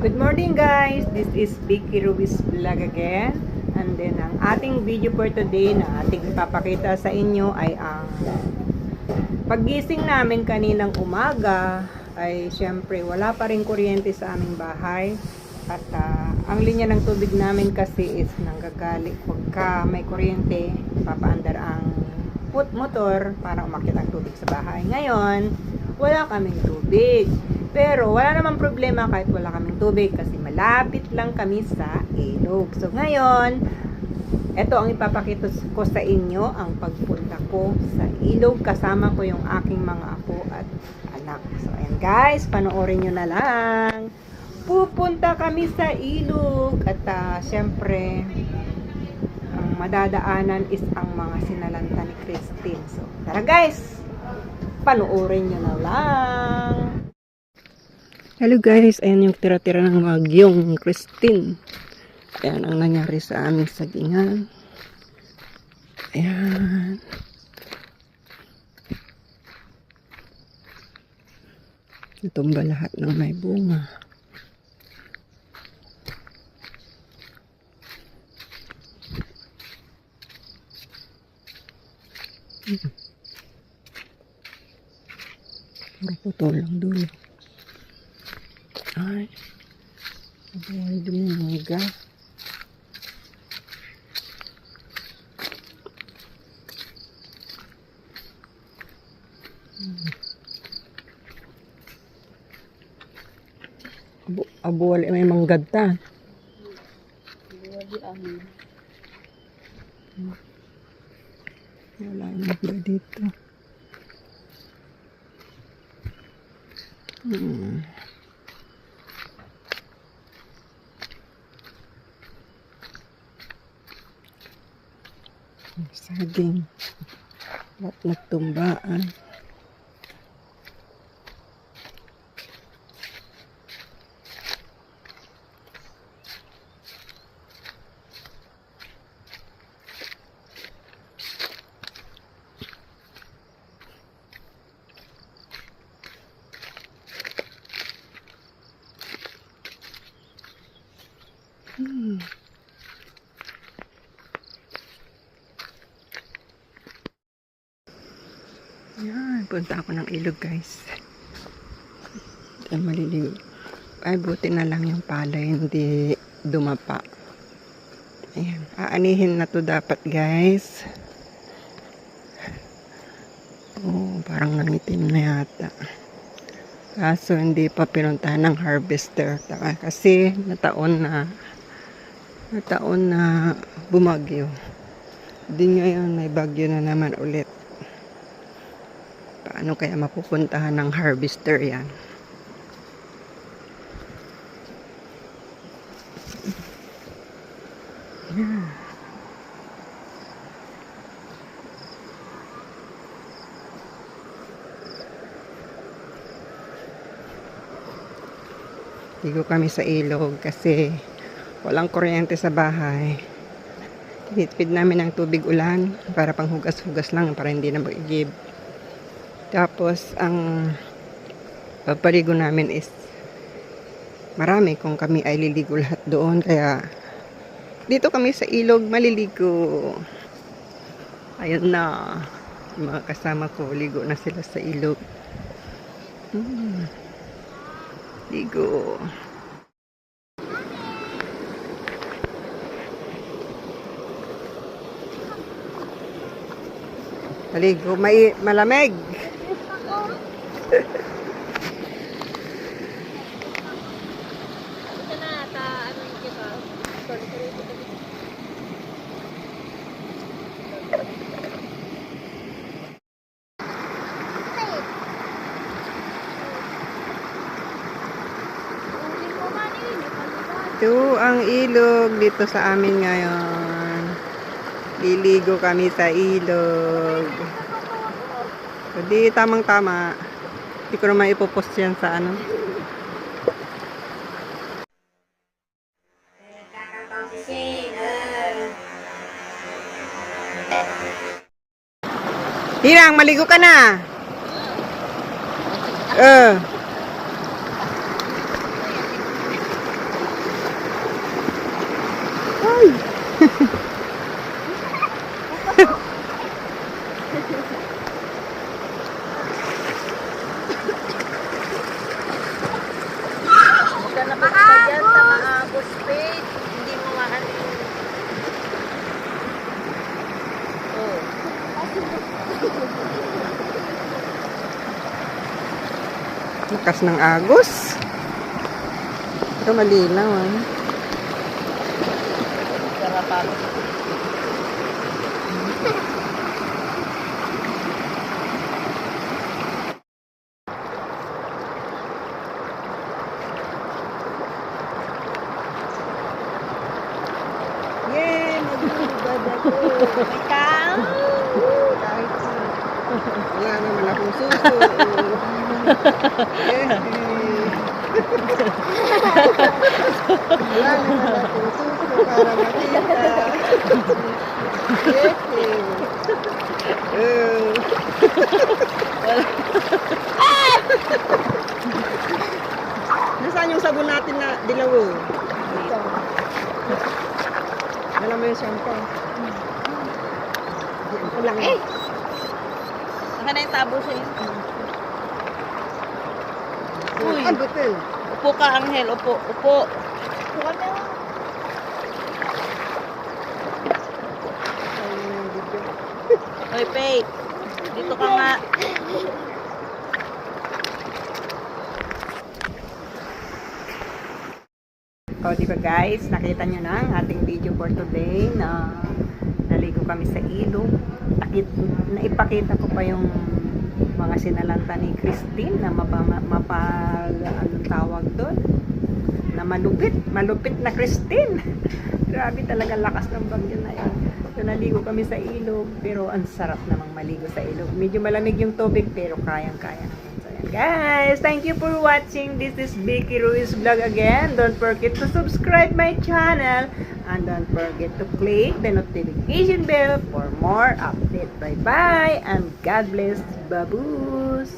Good morning guys! This is Vicky Ruiz Vlog again. And then ang ating video for today na ating ipapakita sa inyo ay ang paggising namin kaninang umaga ay syempre wala pa rin kuryente sa aming bahay. At ah, ang linya ng tubig namin kasi is nanggagaling pagka may kuryente, papaandar ang put motor para umakyat ang tubig sa bahay. Ngayon, wala kaming tubig. Pero wala namang problema kahit wala kaming tubig kasi malapit lang kami sa ilog. So ngayon, ito ang ipapakita ko sa inyo ang pagpunta ko sa ilog kasama ko yung aking mga apo at anak. So ayan guys, panoorin nyo na lang. Pupunta kami sa ilog at ah, syempre ang madadaanan is ang mga sinalanta ni Christine. So tara guys, panoorin nyo na lang. Hello guys, ayan yung tira-tira ng bagyong Christine. Ayan ang nangyari sa aming sagingan. Ayan. Natumba lahat ng may bunga. Puro putol lang dulo. Ay. Mabuhay dumiga. Abo, abo wala may manggad ta. Wala yung manggad dito. Hmm. Saging at nagtumbaan Hmm. Yan, punta ako ng ilog guys. Ay, maliligo. Ay, buti na lang yung palay, hindi dumapa. Ayan, aanihin na to dapat guys. Oh, parang nangitim na yata. Kaso hindi pa pinuntahan ng harvester. Kasi nataon na nataon na bumagyo. Di ngayon may bagyo na naman ulit. Paano kaya mapupuntahan ng harvester yan? Yeah. Ligo kami sa ilog kasi walang kuryente sa bahay. Tinitpid namin ng tubig ulan para panghugas-hugas lang para hindi na mag-igib. Tapos, ang pagpaligo namin is marami kung kami ay liligo lahat doon. Kaya, dito kami sa ilog maliligo. Ayun na. Mga kasama ko, ligo na sila sa ilog. Hmm. Ligo. Maligo, may malamig. Ito na, ta, ano yung kita? Sorry, sorry, sorry. Ito ang ilog dito sa amin ngayon. Liligo kami sa ilog. Hindi tamang-tama. Hindi ko naman ipopost yan sa ano. Hirang, maligo ka na. Eh. Lakas ng agos. Ito malinaw. Sarapan. Yay! Magbubad ako. Ikaw! Wala naman akong suso. Eh, Wala naman akong suso para makita. Eh. Nasaan yung sabon natin na dilaw? Ito. Alam mo yung shampoo? Yan ko lang. Eh! Saka na yung tabo sa iyo. Uy. Ang butil. Upo ka, Angel. Upo. Upo. Upo ka na. Hoy, Pei. Dito ka nga. O, di ba guys, nakita nyo na ang ating video for today na naligo kami sa ilog. Nakit, naipakita ko pa yung mga sinalanta ni Christine na mapa, mapa anong tawag doon? Na malupit, malupit na Christine. Grabe talaga lakas ng bagyo na yun. So, naligo kami sa ilog, pero ang sarap namang maligo sa ilog. Medyo malamig yung tubig, pero kayang-kaya naman. Guys, thank you for watching. This is Vicky Ruiz Vlog again. Don't forget to subscribe my channel. And don't forget to click the notification bell for more updates. Bye-bye. And God bless. Baboos.